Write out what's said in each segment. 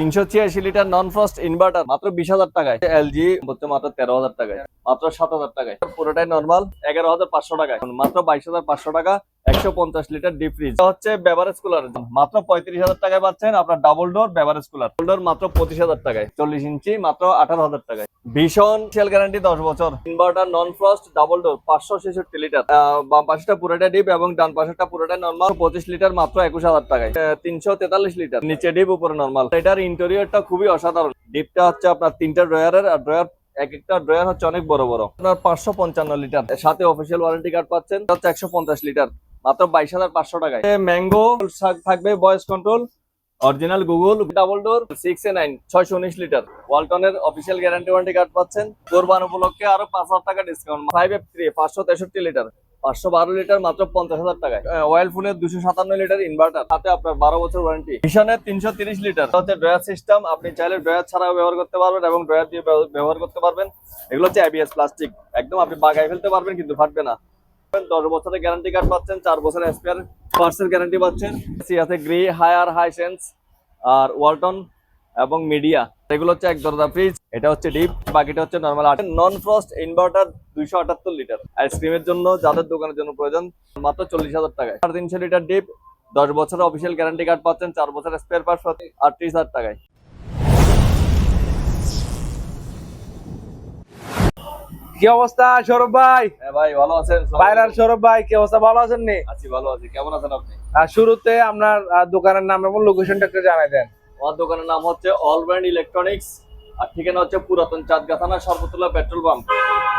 তিনশো ছিয়াশি litre non frost inverter মাত্র বিশ হাজার টাকায়। এলজি হচ্ছে মাত্র তেরো হাজার টাকায়। মাত্র সাত হাজার টাকায়। পুরোটাই নর্মাল এগারো হাজার পাঁচশো টাকায়। মাত্র বাইশ হাজার পাঁচশো টাকা, একশো পঞ্চাশ লিটার ডিপ হচ্ছে বেভারেজ কুলার মাত্র পঁয়ত্রিশ হাজার টাকায় পাচ্ছেন আপনার double door beverage cooler double door মাত্র পঁচিশ হাজার টাকায়। চল্লিশ ইঞ্চি মাত্র আঠারো হাজার টাকায়। ভীষণ সেল গ্যারান্টি দশ বছর। Inverter non frost double door পাঁচশো ছেষট্টি লিটার বাম পাশেটা পুরোটা ডিপ এবং ডান পাশেটা পুরোটা নর্মাল পঁচিশ লিটার মাত্র একুশ হাজার টাকায়। তিনশো তেতাল্লিশ লিটার নিচে ডিপ উপরে নর্মাল এটার ইন্টেরিয়রটা খুবই অসাধারণ। ডিপটা হচ্ছে আপনার তিনটা ড্রয়ারের আর ড্রয়ার এক একটা ড্রয়ার হচ্ছে অনেক বড় বড়। আপনার পাঁচশো পঞ্চান্ন লিটার। সাথে অফিসিয়াল ওয়ারেন্টি কার্ড পাচ্ছেন হচ্ছে একশো পঞ্চাশ লিটার। মাত্র বাইশ হাজার পাঁচশো টাকায়। ম্যাঙ্গো থাকবে voice control original Google double door six A nine ছয়শো উনিশ লিটার। ওয়ালটনের অফিসিয়াল গ্যারান্টি ওয়ারেন্টি কার্ড পাচ্ছেন। কোরবান উপলক্ষে আরও পাঁচ হাজার টাকা ডিসকাউন্ট ফাইভ এফ থ্রি পাঁচশো তেষট্টি লিটার। পাঁচশো বারো লিটার মাত্র পঞ্চাশ হাজার টাকায়। ওয়েল ফুলের দুশো সাতান্ন লিটার ইনভার্টার সাথে আপনার বারো বছর ওয়ারেন্টি মিশনের তিনশো তিরিশ লিটার। হচ্ছে ড্রয়ার সিস্টেম আপনি চাইলে ড্রয়ার ছাড়াও ব্যবহার করতে পারবেন এবং ড্রয়ার দিয়ে ব্যবহার করতে পারবেন। এগুলো হচ্ছে এবিএস প্লাস্টিক একদম আপনি বাগায় ফেলতে পারবেন কিন্তু ফাটবে না। দশ বছরের গ্যারান্টি কার্ড পাচ্ছেন চার বছরের স্পেয়ার পার্টসের গ্যারান্টি পাচ্ছেন। এসি আছে গ্রি হায়ার হাই সেন্স আর ওয়ালটন এবং মিডিয়া এগুলো হচ্ছে এক দরজা ফ্রিজ এটা হচ্ছে ডিপ বাকিটা হচ্ছে নর্মাল আট। নন ফ্রস্ট ইনভার্টার দুইশো আটাত্তর লিটার আইসক্রিমের জন্য যাদের দোকানের জন্য প্রয়োজন মাত্র চল্লিশ হাজার টাকায়। সাড়ে তিনশো লিটার ডিপ দশ বছরের অফিসিয়াল গ্যারান্টি কার্ড পাচ্ছেন চার বছরের স্পেয়ার পার্টস আটত্রিশ হাজার টাকায়। কি অবস্থা সৌরভ ভাই? হ্যাঁ ভাই ভালো আছেন? বাইরার সৌরভ ভাই কি অবস্থা ভালো আছেন নি? আছি ভালো আছি। কেমন আছেন আপনি? শুরুতে আপনার দোকানের নাম এবং লোকেশনটা একটু জানাই দেন। আমার দোকানের নাম হচ্ছে অল ব্র্যান্ড ইলেকট্রনিক্স আর ঠিকানা হচ্ছে পুরাতন চাঁদগা থানা সর্বতলা পেট্রোল পাম্প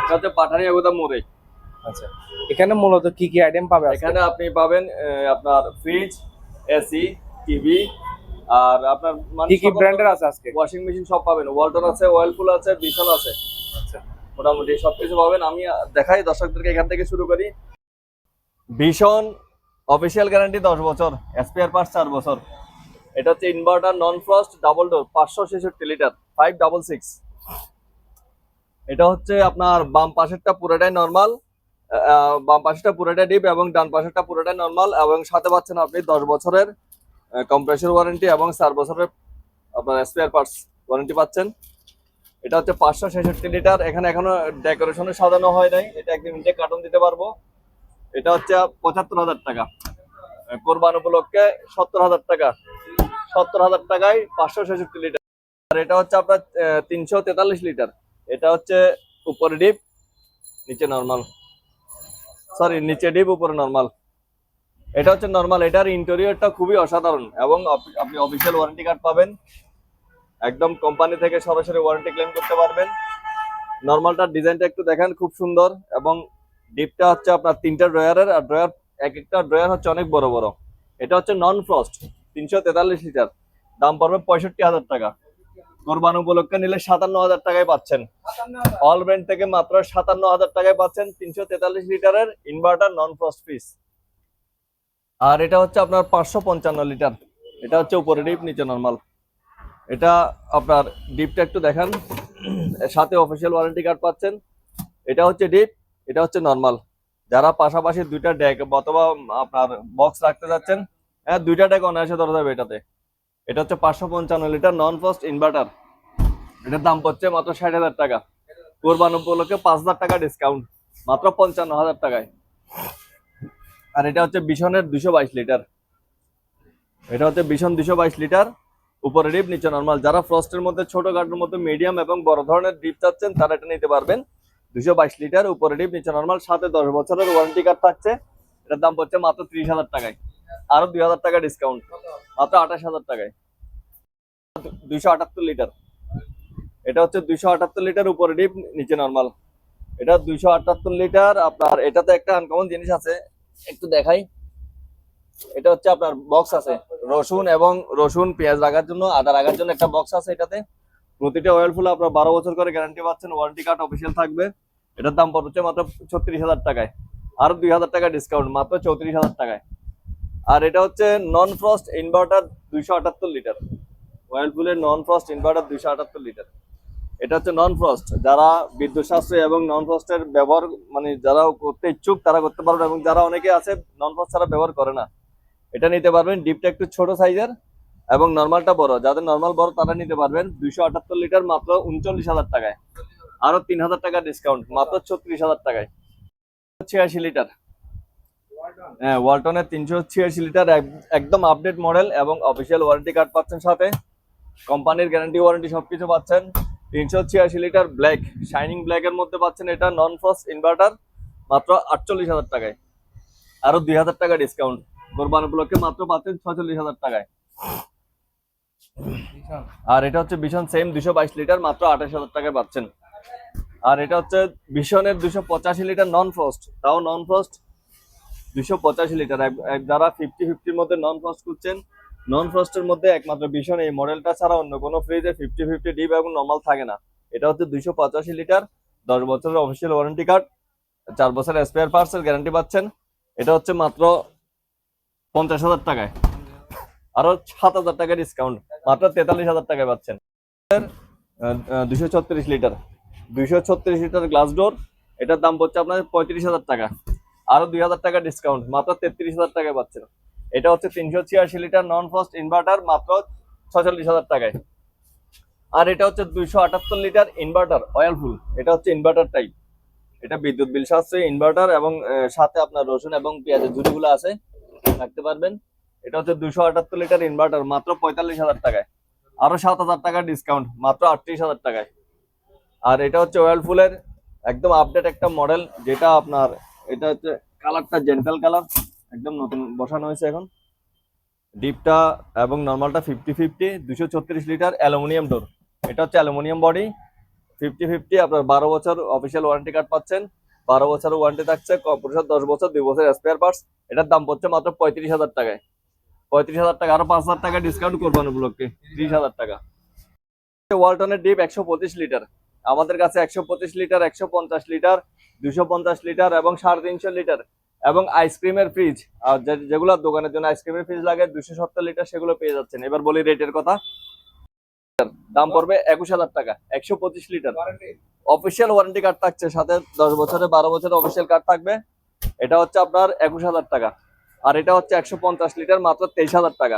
এটা হচ্ছে পাঠানি আগুদা মোড়ে। আচ্ছা এখানে মূলত কি কি আইটেম পাবে আজকে? এখানে আপনি পাবেন আপনার ফ্রিজ এসি টিভি আর আপনার মানে কি কি ব্র্যান্ডের আছে আজকে? ওয়াশিং মেশিন সব পাবেন। ওয়ালটন আছে ওয়েলফুল আছে বিশাল আছে। আচ্ছা। মোটামুটি সবকিছু পাবেন। আমি দেখাই দর্শকদেরকে এখান থেকে শুরু করি। ভীষণ অফিসিয়াল গ্যারান্টি দশ বছর স্পেয়ার পার্টস চার বছর। এটা হচ্ছে inverter non frost double door পাঁচশো ছেষট্টি লিটার। ফাইভ ডাবল সিক্স এটা হচ্ছে আপনার বাম পাশেরটা পুরোটাই নর্মাল বাম পাশেরটা পুরোটাই ডিপ এবং ডান পাশেরটা পুরোটাই নর্মাল এবং সাথে পাচ্ছেন আপনি দশ বছরের কম্প্রেসর ওয়ারেন্টি এবং চার বছরের আপনার স্পেয়ার পার্টস ওয়ারেন্টি পাচ্ছেন। এটা হচ্ছে পাঁচশো ছেষট্টি লিটার। এখানে এখনও ডেকোরেশনে সাজানো হয় নাই। এটা একদিন ইনটেক কার্টন দিতে পারব। এটা হচ্ছে পঁচাত্তর হাজার টাকা। কোরবান উপলক্ষে সত্তর হাজার টাকা। সত্তর হাজার টাকায় পাঁচশো ছেষট্টি লিটার। আর এটা হচ্ছে আপনার তিনশো তেতাল্লিশ লিটার। এটা হচ্ছে উপরে ডিপ, নিচে নর্মাল সরি নিচে ডিপ, উপরে নর্মাল এটা হচ্ছে নর্মাল এটার ইন্টেরিয়রটা খুবই অসাধারণ এবং আপনি অফিসিয়াল ওয়ারেন্টি কার্ড পাবেন। একদম কোম্পানি থেকে সরাসরি ওয়ারেন্টি ক্লেম করতে পারবেন। নর্মালটার ডিজাইনটা একটু দেখেন, খুব সুন্দর এবং ডিপটা হচ্ছে আপনার তিনটা ড্রয়ারের আর ড্রয়ার এক একটা ড্রয়ার হচ্ছে অনেক বড় বড়। এটা হচ্ছে নন ফ্রস্ট তিনশো তেতাল্লিশ লিটার। দাম পড়বে পঁয়ষট্টি হাজার টাকা। কোরবান উপলক্ষে নিলে সাতান্ন হাজার টাকায় পাচ্ছেন। অল ব্র্যান্ড থেকে মাত্র সাতান্ন হাজার টাকায় পাচ্ছেন তিনশো তেতাল্লিশ লিটারের ইনভার্টার নন ফ্রস্ট পিস আর এটা হচ্ছে আপনার পাঁচশো পঞ্চান্ন লিটার। এটা হচ্ছে উপরে ডিপ, নিচে নর্মাল এটা আপনার ডিপটা একটু দেখান। সাথে অফিসিয়াল ওয়ারেন্টি কার্ড পাচ্ছেন। এটা হচ্ছে ডিপ, এটা হচ্ছে নর্মাল যারা পাশাপাশি দুইটা ডেক অথবা আপনার বক্স রাখতে যাচ্ছেন হ্যাঁ দুইটা ডেক অনায়াসে ধরা যাবে এটাতে। এটা হচ্ছে পাঁচশো পঞ্চান্ন লিটার নন ফ্রস্ট ইনভার্টার এটার দাম পড়ছে মাত্র ষাট হাজার টাকা। কোরবান উপলক্ষে পাঁচ হাজার টাকা ডিসকাউন্ট মাত্র পঞ্চান্ন হাজার টাকায়। আর এটা হচ্ছে বিশনের দুশো বাইশ লিটার। এটা হচ্ছে বিশন দুশো বাইশ লিটার, উপরে ডিপ নিচে নর্মাল যারা ফ্রস্টের মধ্যে, ছোট গাড়ির মধ্যে মিডিয়াম এবং বড় ধরনের ডিপ চাচ্ছেন, তারা এটা নিতে পারবেন। দুশো বাইশ লিটার, উপরে ডিপ নিচে নর্মাল সাথে দশ বছরের ওয়ারেন্টি কার্ড থাকছে। এটার দাম পড়ছে মাত্র ত্রিশ হাজার টাকায়। আরও দুই হাজার টাকা ডিসকাউন্ট মাত্র আঠাশ হাজার টাকায়। দুইশো আটাত্তর লিটার এটা হচ্ছে দুইশো আটাত্তর লিটার উপরে ডিপ নিচে নর্মাল এটা দুইশো আটাত্তর লিটার আপনার এটাতে একটা আনকমন জিনিস আছে, একটু দেখাই। এটা হচ্ছে আপনার বক্স আছে, রসুন এবং রসুন পেঁয়াজ রাখার জন্য, আদা রাখার জন্য একটা বক্স আছে এটাতে। প্রতিটা অয়েল ফুল আপনার বারো বছর করে গ্যারান্টি পাচ্ছেন ওয়ারেন্টি কার্ড অফিসিয়াল থাকবে। এটার দাম পড়ছে মাত্র ছত্রিশ হাজার টাকায়। আর দুই হাজার টাকা ডিসকাউন্ট মাত্র চৌত্রিশ হাজার টাকায়। আর এটা হচ্ছে নন ফ্রস্ট ইনভার্টার দুইশো আটাত্তর লিটার অয়েল ফুলের নন ফ্রস্ট ইনভার্টার দুইশো আটাত্তর লিটার এটা হচ্ছে নন ফ্রস্ট যারা বিদ্যুৎ সাশ্রয়ী এবং নন ফ্রস্টের ব্যবহার মানে যারা করতে ইচ্ছুক, তারা করতে পারবে এবং যারা অনেকে আছে নন ফ্রস্ট ছাড়া ব্যবহার করে না। এটা নিতে পারবেন ডিপটা একটু ছোট সাইজের এবং নর্মালটা বড়। যাদের নর্মাল বড়, তারা নিতে পারবেন দুইশো আটাত্তর লিটার মাত্র উনচল্লিশ হাজার টাকায়। আরও তিন হাজার টাকা ডিসকাউন্ট মাত্র ছত্রিশ হাজার টাকায়। ছিয়াশি লিটার হ্যাঁ ওয়ালটনের তিনশো ছিয়াশি লিটার একদম আপডেট মডেল এবং অফিসিয়াল ওয়ারেন্টি কার্ড পাচ্ছেন সাথে। কোম্পানির গ্যারান্টি ওয়ারেন্টি সবকিছু পাচ্ছেন। তিনশো ছিয়াশি লিটার ব্ল্যাক শাইনিং ব্ল্যাক এর মধ্যে পাচ্ছেন এটা নন ফ্রস্ট ইনভার্টার মাত্র আটচল্লিশ হাজার টাকায়। আরও দুই হাজার টাকা ডিসকাউন্ট কোরবান উপলক্ষে মাত্র পাচ্ছেন ছচল্লিশ হাজার টাকায়। আর এটা হচ্ছে ভীষণ সেম দুশো বাইশ লিটার, মাত্র আঠাশ হাজার টাকায় পাচ্ছেন। আর এটা হচ্ছে ভীষণের দুশো পঁচাশি লিটার নন ফ্রস্ট তাও নন ফ্রস্ট দুশো পঁচাশি লিটার যারা ফিফটি ফিফটির মধ্যে নন ফ্রস্ট খুঁজছেন নন ফ্রস্টের মধ্যে একমাত্র ভীষণ এই মডেলটা ছাড়া অন্য কোনো ফ্রিজে ফিফটি ফিফটি ডিপ এবং নর্মাল থাকে না। এটা হচ্ছে দুইশো পঁচাশি লিটার দশ বছরের অফিসিয়াল ওয়ারেন্টি কার্ড চার বছরের স্পেয়ার পার্টস এর গ্যারান্টি পাচ্ছেন। এটা হচ্ছে মাত্র পঞ্চাশ হাজার টাকায়। আরও সাত হাজার টাকা ডিসকাউন্ট মাত্র তেতাল্লিশ হাজার টাকায় পাচ্ছেন। দুশো ছত্রিশ লিটার দুইশো ছত্রিশ লিটার গ্লাস ডোর এটার দাম পড়ছে আপনার পঁয়ত্রিশ হাজার টাকা। আরও দুই হাজার টাকা ডিসকাউন্ট মাত্র তেত্রিশ হাজার টাকায় পাচ্ছেন। এটা হচ্ছে তিনশো ছিয়াশি লিটার নন ফাস্ট ইনভার্টার মাত্র ছচল্লিশ হাজার টাকায়। আর এটা হচ্ছে দুইশো আটাত্তর লিটার ইনভার্টার অয়েল ফুল এটা হচ্ছে ইনভার্টার টাইপ এটা বিদ্যুৎ বিল সাশ্রয়ী ইনভার্টার এবং সাথে আপনার রসুন এবং পেঁয়াজের ঝুড়িগুলো আছে। থাকতে পারবেন। এটা হচ্ছে দুশো আটাত্তর লিটার ইনভার্টার মাত্র পঁয়তাল্লিশ হাজার টাকায়। আরও সাত হাজার টাকা ডিসকাউন্ট মাত্র আটত্রিশ হাজার টাকায়। আর এটা হচ্ছে ওয়েল ফুলের একদম আপডেট একটা মডেল যেটা আপনার এটা হচ্ছে কালারটা জেন্টাল কালার, একদম নতুন বসানো হয়েছে এখন। ডিপটা এবং নর্মালটা ফিফটি ফিফটি দুশো ছত্রিশ লিটার অ্যালুমিনিয়াম ডোর। এটা হচ্ছে অ্যালুমিনিয়াম বডি ফিফটি ফিফটি আপনার বারো বছর অফিসিয়াল ওয়ারেন্টি কার্ড পাচ্ছেন। বারো বছর ওয়ারেন্টি থাকছে কম্পিউটার দশ বছর, দুই বছর স্পেয়ার পার্টস এটার দাম পড়ছে মাত্র পঁয়ত্রিশ হাজার টাকায়। পঁয়ত্রিশ হাজার টাকা, আরও পাঁচ হাজার টাকা ডিসকাউন্ট করবেন উপলক্ষে, ত্রিশ হাজার টাকা। ওয়ালটনের ডিপ একশো পঁচিশ লিটার। আমাদের কাছে একশো পঁচিশ লিটার, একশো পঞ্চাশ লিটার, দুশো পঞ্চাশ লিটার এবং সাড়ে তিনশো লিটার এবং আইসক্রিমের ফ্রিজ আর যেগুলো দোকানের জন্য আইসক্রিমের ফ্রিজ লাগে, দুশো সত্তর লিটার সেগুলো পেয়ে যাচ্ছেন। এবার বলি রেটের কথা। দাম পড়বে একুশ হাজার টাকা, একশো পঁচিশ লিটার। অফিসিয়াল ওয়ারেন্টি কার্ড থাকছে, সাথে দশ বছরে, বারো বছরের অফিসিয়াল কার্ড থাকবে। এটা হচ্ছে আপনার একুশ হাজার টাকা। আর এটা হচ্ছে একশো পঞ্চাশ লিটার, মাত্র তেইশ হাজার টাকা।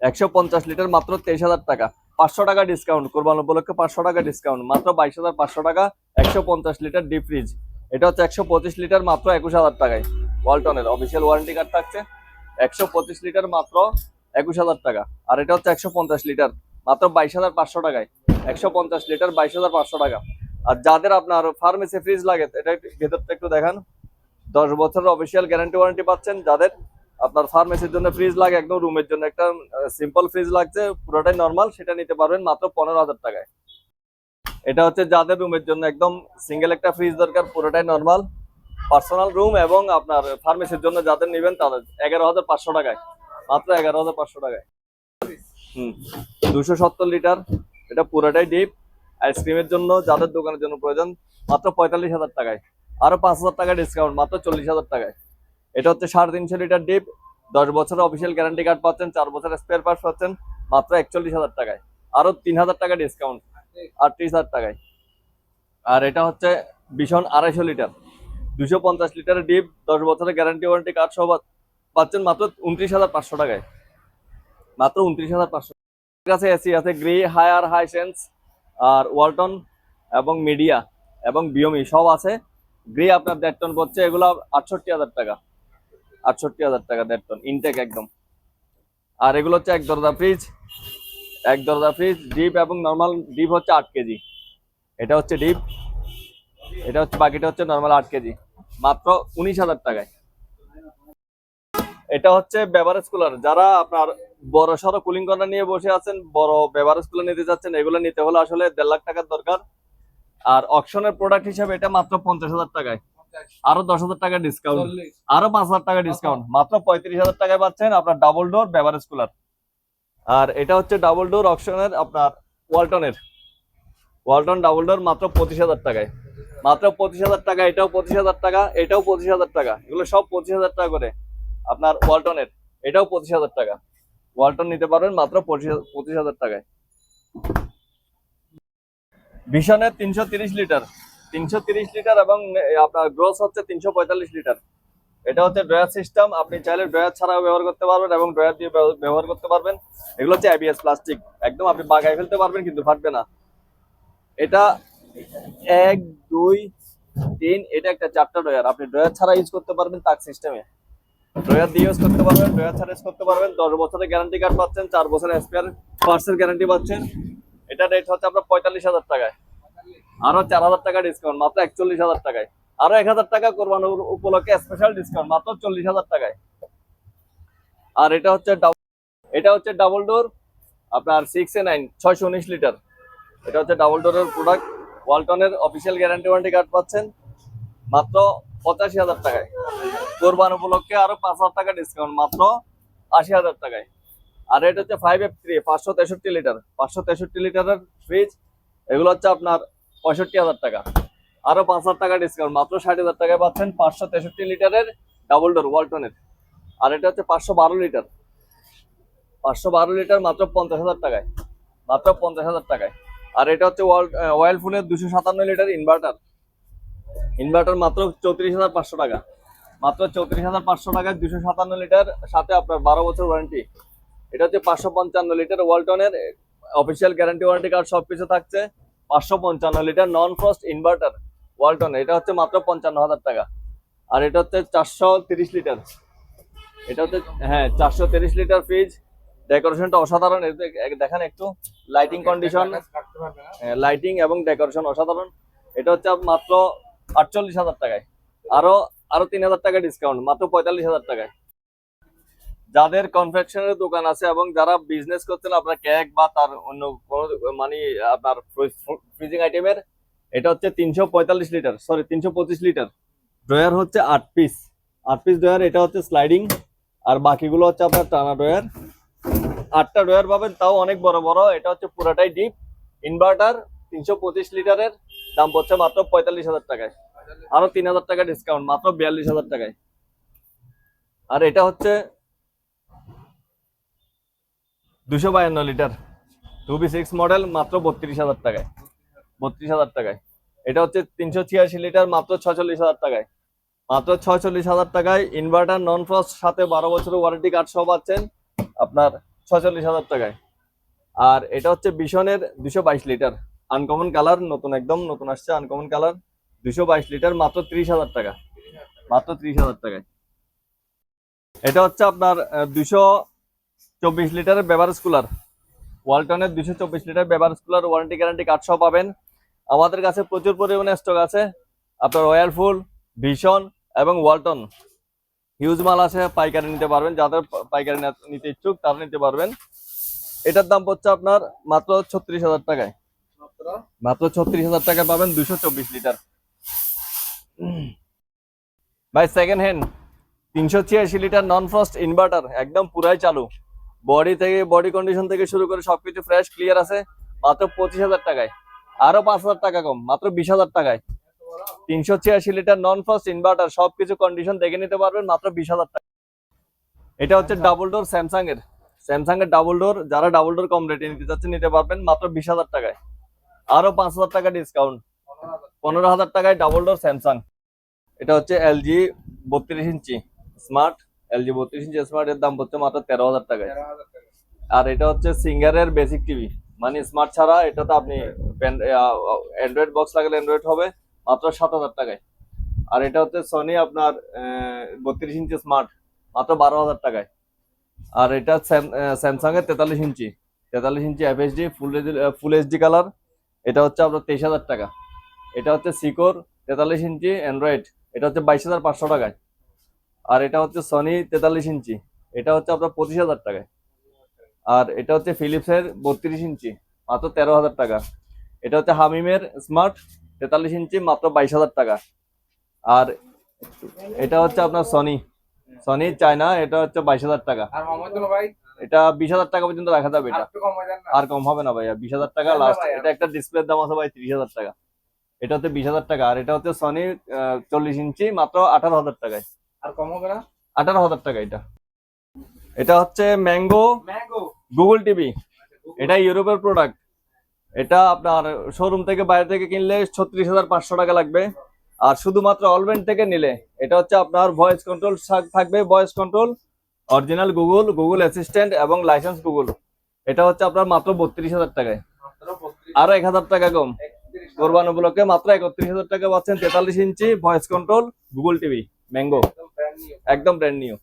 একশো পঞ্চাশ লিটার, মাত্র তেইশ হাজার টাকা। পাঁচশো টাকা ডিসকাউন্ট কোরবান উপলক্ষে পাঁচশো টাকা ডিসকাউন্ট মাত্র বাইশ হাজার পাঁচশো টাকা, একশো পঞ্চাশ লিটার ডিপ ফ্রিজ এটা হচ্ছে একশো পঁচিশ লিটার মাত্র একুশ হাজার টাকায়। ওয়ালটনের অফিসিয়াল ওয়ারেন্টি কার্ড থাকছে, একশো পঁচিশ লিটার মাত্র একুশ হাজার টাকা। আর এটা হচ্ছে একশো পঞ্চাশ লিটার মাত্র বাইশ হাজার পাঁচশো টাকায়। একশো পঞ্চাশ লিটার বাইশ হাজার পাঁচশো টাকা। আর যাদের আপনার ফার্মেসি ফ্রিজ লাগে, এটা ভেতরটা একটু দেখান। দশ বছরের অফিসিয়াল গ্যারান্টি ওয়ারেন্টি পাচ্ছেন যাদের। আপনার ফার্মেসির জন্য ফ্রিজ লাগে, একদম রুমের জন্য। একটা সিম্পল ফ্রিজ লাগছে, পুরোটাই নর্মাল সেটা নিতে পারবেন মাত্র পনেরো হাজার টাকায়। এটা হচ্ছে যাদের রুমের জন্য একদম সিঙ্গেল একটা ফ্রিজ দরকার, পুরোটাই নর্মাল পার্সোনাল রুম এবং আপনার ফার্মেসির জন্য যাদের নেবেন তাদের এগারো হাজার পাঁচশো টাকায়। মাত্র এগারো হাজার পাঁচশো টাকায়। হুম, দুশো সত্তর লিটার এটা পুরোটাই ডিপ আইসক্রিমের জন্য, যাদের দোকানের জন্য প্রয়োজন, মাত্র পঁয়তাল্লিশ হাজার টাকায়। আরও পাঁচ হাজার টাকা ডিসকাউন্ট মাত্র চল্লিশ হাজার টাকায়। এটা হচ্ছে সাড়ে তিনশো লিটার ডিপ, দশ বছরের অফিসিয়াল গ্যারান্টি কার্ড পাচ্ছেন, চার বছরের স্পেয়ার পার্টস পাচ্ছেন, মাত্র একচল্লিশ হাজার টাকায়। আরও তিন হাজার টাকা ডিসকাউন্ট আটত্রিশ হাজার টাকায়। আর এটা হচ্ছে ভীষণ আড়াইশো লিটার। দুশো পঞ্চাশ লিটারের ডিপ, দশ বছরের গ্যারান্টি ওয়ারেন্টি কার্ড সহ পাচ্ছেন মাত্র উনত্রিশ হাজার পাঁচশো টাকায়। মাত্র উনত্রিশ হাজার পাঁচশো কাছে এসি আছে গ্রি হায়ার হাই সেন্স আর ওয়ালটন এবং মিডিয়া এবং বিওমি সব আছে। গ্রে আপনার দেড় টন পড়ছে, এগুলো আটষট্টি হাজার টাকা। আটষট্টি হাজার টাকা দেড় টন ইনটেক একদম। আর এগুলো হচ্ছে এক দরজা ফ্রিজ এক দরজা ফ্রিজ ডিপ এবং নর্মাল ডিপ হচ্ছে আট কেজি। এটা হচ্ছে ডিপ এটা হচ্ছে, বাকিটা হচ্ছে নর্মাল আট কেজি। মাত্র উনিশ হাজার টাকায়। এটা হচ্ছে বেভারেজ কুলার যারা আপনার বড় সড়ো কুলিং কর্নার নিয়ে বসে আছেন, বড় বেভারেজ কুলার নিতে যাচ্ছেন এগুলো নিতে হলে আসলে দেড় লাখ টাকার দরকার। আর অকশনের প্রোডাক্ট হিসাবে এটা মাত্র পঞ্চাশ হাজার টাকায়। আরও দশ হাজার টাকা ডিসকাউন্ট আরও পাঁচ হাজার টাকা ডিসকাউন্ট মাত্র পঁয়ত্রিশ হাজার টাকায় পাচ্ছেন আপনার ডাবল ডোর বেভারেজ কুলার আর এটা হচ্ছে ডাবল ডোর অকশনের আপনার ওয়ালটনের ওয়ালটন ডাবল ডোর মাত্র পঁচিশ হাজার টাকায়। মাত্র পঁচিশ হাজার টাকা এটাও পঁচিশ হাজার টাকা এটাও পঁচিশ হাজার টাকা। এগুলো সব পঁচিশ হাজার টাকা করে। আপনার ওয়ালটনের এটাও পঁচিশ হাজার টাকা। ওয়ালটন নিতে পারবেন মাত্র পঁচিশ পঁচিশ হাজার টাকায়। ভীষণের তিনশো তিরিশ লিটার। তিনশো তিরিশ লিটার এবং আপনার গ্রোস হচ্ছে তিনশো পঁয়তাল্লিশ লিটার। এটা হচ্ছে ড্রয়ার সিস্টেম আপনি চাইলে ড্রয়ার ছাড়াও ব্যবহার করতে পারবেন এবং ড্রয়ার দিয়ে ব্যবহার করতে পারবেন। এগুলো হচ্ছে এবিএস প্লাস্টিক একদম আপনি বাগায় ফেলতে পারবেন কিন্তু ফাটবে না। এটা এক, দুই, তিন, এটা একটা চারটা ড্রয়ার আপনি ড্রয়ার ছাড়া ইউজ করতে পারবেন তাক সিস্টেমে ড্রয়ার দিয়ে ইউজ করতে পারবেন ড্রয়ার ছাড়া ইউজ করতে পারবেন। দশ বছরের গ্যারান্টি কার্ড পাচ্ছেন, চার বছরের স্পেয়ার পার্সের গ্যারান্টি পাচ্ছেন। এটা রেট হচ্ছে আপনার পঁয়তাল্লিশ হাজার টাকায়। আরও চার হাজার টাকা ডিসকাউন্ট মাত্র একচল্লিশ হাজার টাকায়। আরও এক হাজার টাকা কোরবানোর উপলক্ষে স্পেশাল ডিসকাউন্ট মাত্র চল্লিশ হাজার টাকায়। আর এটা হচ্ছে এটা হচ্ছে ডাবল ডোর আপনার সিক্স এ নাইন ছয়শো উনিশ লিটার এটা হচ্ছে ডাবল ডোরের প্রোডাক্ট ওয়ালটনের অফিসিয়াল গ্যারান্টি ওয়ারেন্টি কার্ড পাচ্ছেন, মাত্র পঁচাশি হাজার টাকায়। কোরবান উপলক্ষে আরও পাঁচ হাজার টাকা ডিসকাউন্ট মাত্র আশি হাজার টাকায়। আর এটা হচ্ছে ফাইভ এফ থ্রি পাঁচশো তেষট্টি লিটার পাঁচশো তেষট্টি লিটারের ফ্রিজ এগুলো হচ্ছে আপনার পঁয়ষট্টি হাজার টাকা। আরও পাঁচ হাজার টাকা ডিসকাউন্ট মাত্র ষাট হাজার টাকায় পাচ্ছেন পাঁচশো তেষট্টি লিটারের ডাবল ডোর ওয়ালটনের আর এটা হচ্ছে পাঁচশো বারো লিটার। পাঁচশো বারো লিটার মাত্র পঞ্চাশ হাজার টাকায়। মাত্র পঞ্চাশ হাজার টাকায়। আর এটা হচ্ছে ওয়াল ফোনের দুশো সাতান্ন লিটার ইনভার্টার ইনভার্টার মাত্র চৌত্রিশ হাজার পাঁচশো টাকা। মাত্র চৌত্রিশ হাজার পাঁচশো টাকায় দুশো সাতান্ন লিটার, সাথে আপনার বারো বছর ওয়ারেন্টি এটা হচ্ছে পাঁচশো পঞ্চান্ন লিটার ওয়ালটনের অফিসিয়াল গ্যারান্টি ওয়ারেন্টি কার্ড সব কিছু থাকছে। পাঁচশো পঞ্চান্ন litre non frost inverter Walton এটা হচ্ছে মাত্র পঞ্চান্ন হাজার টাকা। আর এটা হচ্ছে চারশো তিরিশ লিটার। এটা হচ্ছে হ্যাঁ চারশো তিরিশ লিটার ফ্রিজ ডেকোরেশনটা অসাধারণ। দেখেন একটু লাইটিং কন্ডিশন লাইটিং এবং ডেকোরেশন অসাধারণ। এটা হচ্ছে মাত্র আটচল্লিশ হাজার টাকায়। আরও আরও তিন হাজার টাকা ডিসকাউন্ট মাত্র পঁয়তাল্লিশ হাজার টাকায়। যাদের কনফেকশনের দোকান আছে এবং যারা বিজনেস করছেন, আপনার কেক বা তার অন্য কোনো মানে আপনার ফ্রিজিং আইটেমের এটা হচ্ছে তিনশো পঁয়তাল্লিশ লিটার সরি তিনশো পঁচিশ লিটার ড্রয়ার হচ্ছে আট পিস আট পিস ড্রয়ার এটা হচ্ছে স্লাইডিং আর বাকিগুলো হচ্ছে আপনার টানা ড্রয়ার আটটা ড্রয়ার পাবেন, তাও অনেক বড় বড়। এটা হচ্ছে পুরাটাই ডিপ ইনভার্টার তিনশো পঁচিশ লিটারের দাম পড়ছে মাত্র পঁয়তাল্লিশ হাজার টাকায়। আরও তিন হাজার টাকা ডিসকাউন্ট মাত্র বিয়াল্লিশ হাজার টাকায়। আর এটা হচ্ছে দুশো বায়ান্ন litre. Two B six model মাত্র বত্রিশ হাজার টাকায়। বত্রিশ হাজার টাকায়। এটা হচ্ছে তিনশো ছিয়াশি লিটার, মাত্র ছচল্লিশ হাজার টাকায়। মাত্র ছচল্লিশ হাজার টাকায় ইনভার্টার নন ফ্রস্ট সাথে বারো বছরের ওয়ারেন্টি কার্ড সহ পাচ্ছেন আপনার ছচল্লিশ হাজার টাকায়। আর এটা হচ্ছে বিশনের দুশো বাইশ লিটার। আনকমন কালার, নতুন একদম, নতুন আসছে আনকমন কালার। দুশো বাইশ লিটার, মাত্র ত্রিশ হাজার টাকা। মাত্র ত্রিশ হাজার টাকায়। এটা হচ্ছে আপনার দুশো চব্বিশ লিটারের বেভারেজ কুলার ওয়ালটনের দুশো চব্বিশ litre beverage cooler warranty guarantee card সহ পাবেন। আমাদের কাছে প্রচুর পরিমাণে স্টক আছে। আপনার ওয়ারফুল ভীষণ এবং ওয়ালটন হিউজ মাল আছে, পাইকারি নিতে পারবেন। যাদের পাইকারি নিতে ইচ্ছুক, তারা নিতে পারবেন। এটার দাম পড়ছে আপনার মাত্র ছত্রিশ হাজার টাকায়। মাত্র ছত্রিশ হাজার টাকা পাবেন দুশো চব্বিশ লিটার। ভাই সেকেন্ড হ্যান্ড তিনশো ছিয়াশি লিটার নন ফ্রস্ট ইনভার্টার একদম পুরাই চালু। বডি থেকে বডি কন্ডিশন থেকে শুরু করে সবকিছু ফ্রেশ ক্লিয়ার আছে। মাত্র পঁচিশ হাজার টাকায়। আরও পাঁচ হাজার টাকা কম, মাত্র বিশ হাজার টাকায়। তিনশো ছিয়াশি লিটার নন ফ্রস্ট ইনভার্টার সবকিছু কন্ডিশন দেখে নিতে পারবেন, মাত্র বিশ হাজার টাকা। এটা হচ্ছে ডাবল ডোর স্যামসাং এর স্যামসাং এর ডাবল ডোর যারা ডাবল ডোর কম রেটে নিতে চাচ্ছে নিতে পারবেন, মাত্র বিশ হাজার টাকায়। আরও পাঁচ হাজার টাকা ডিসকাউন্ট পনেরো হাজার টাকায় ডাবল ডোর স্যামসাং এটা হচ্ছে এলজি বত্রিশ ইঞ্চি স্মার্ট এলজি বত্রিশ ইঞ্চি স্মার্ট এর দাম পড়ছে মাত্র তেরো হাজার টাকায়। আর এটা হচ্ছে সিঙ্গারের বেসিক টিভি মানে স্মার্ট ছাড়া এটাতে আপনি অ্যান্ড্রয়েড বক্স লাগালে অ্যান্ড্রয়েড হবে মাত্র সাত হাজার টাকায়। আর এটা হচ্ছে সনি আপনার বত্রিশ ইঞ্চি স্মার্ট মাত্র বারো হাজার টাকায়। আর এটা স্যামসাং এর তেতাল্লিশ ইঞ্চি। তেতাল্লিশ inch FSD full full HD colour এটা হচ্ছে আপনার তেইশ হাজার টাকা। এটা হচ্ছে সিকোর তেতাল্লিশ ইঞ্চি অ্যান্ড্রয়েড এটা হচ্ছে বাইশ হাজার পাঁচশো টাকায়। আর এটা হচ্ছে সনি তেতাল্লিশ ইঞ্চি। এটা হচ্ছে আপনার পঁচিশ হাজার টাকায়। আর এটা হচ্ছে ফিলিপসের বত্রিশ ইঞ্চি মাত্র তেরো হাজার টাকা। এটা হচ্ছে হামিমের স্মার্ট তেতাল্লিশ ইঞ্চি মাত্র বাইশ হাজার টাকা। আর এটা হচ্ছে আপনার সনি সনি চায়না এটা হচ্ছে বাইশ হাজার টাকা। এটা বিশ হাজার টাকা পর্যন্ত রাখা যাবে এটা। আর কম হবে না ভাইয়া বিশ হাজার টাকা লাস্ট। এটা একটা ডিসপ্লের দাম আছে ভাই ত্রিশ হাজার টাকা। এটা হচ্ছে বিশ হাজার টাকা। আর এটা হচ্ছে সনি চল্লিশ ইঞ্চি মাত্র আঠারো হাজার টাকায়। আর কম হবে না আঠারো হাজার টাকা এটা। এটা হচ্ছে ম্যাঙ্গো ম্যাঙ্গো। Google TV. এটা ইউরোপের প্রোডাক্ট এটা আপনার শোরুম থেকে বাইরে থেকে কিনলে ছত্রিশ হাজার পাঁচশো টাকা লাগবে। আর শুধুমাত্র অলবেন্ড থেকে নিলে এটা হচ্ছে আপনার ভয়েস কন্ট্রোল থাকবে voice control original Google Google assistant এবং লাইসেন্স গুগল এটা হচ্ছে আপনার মাত্র বত্রিশ হাজার টাকায়। আরও এক হাজার টাকা কম। কোরবান উপলক্ষে মাত্র একত্রিশ হাজার টাকা পাচ্ছেন তেতাল্লিশ inch voice control Google TV mango. একদম ব্র্যান্ড নিউ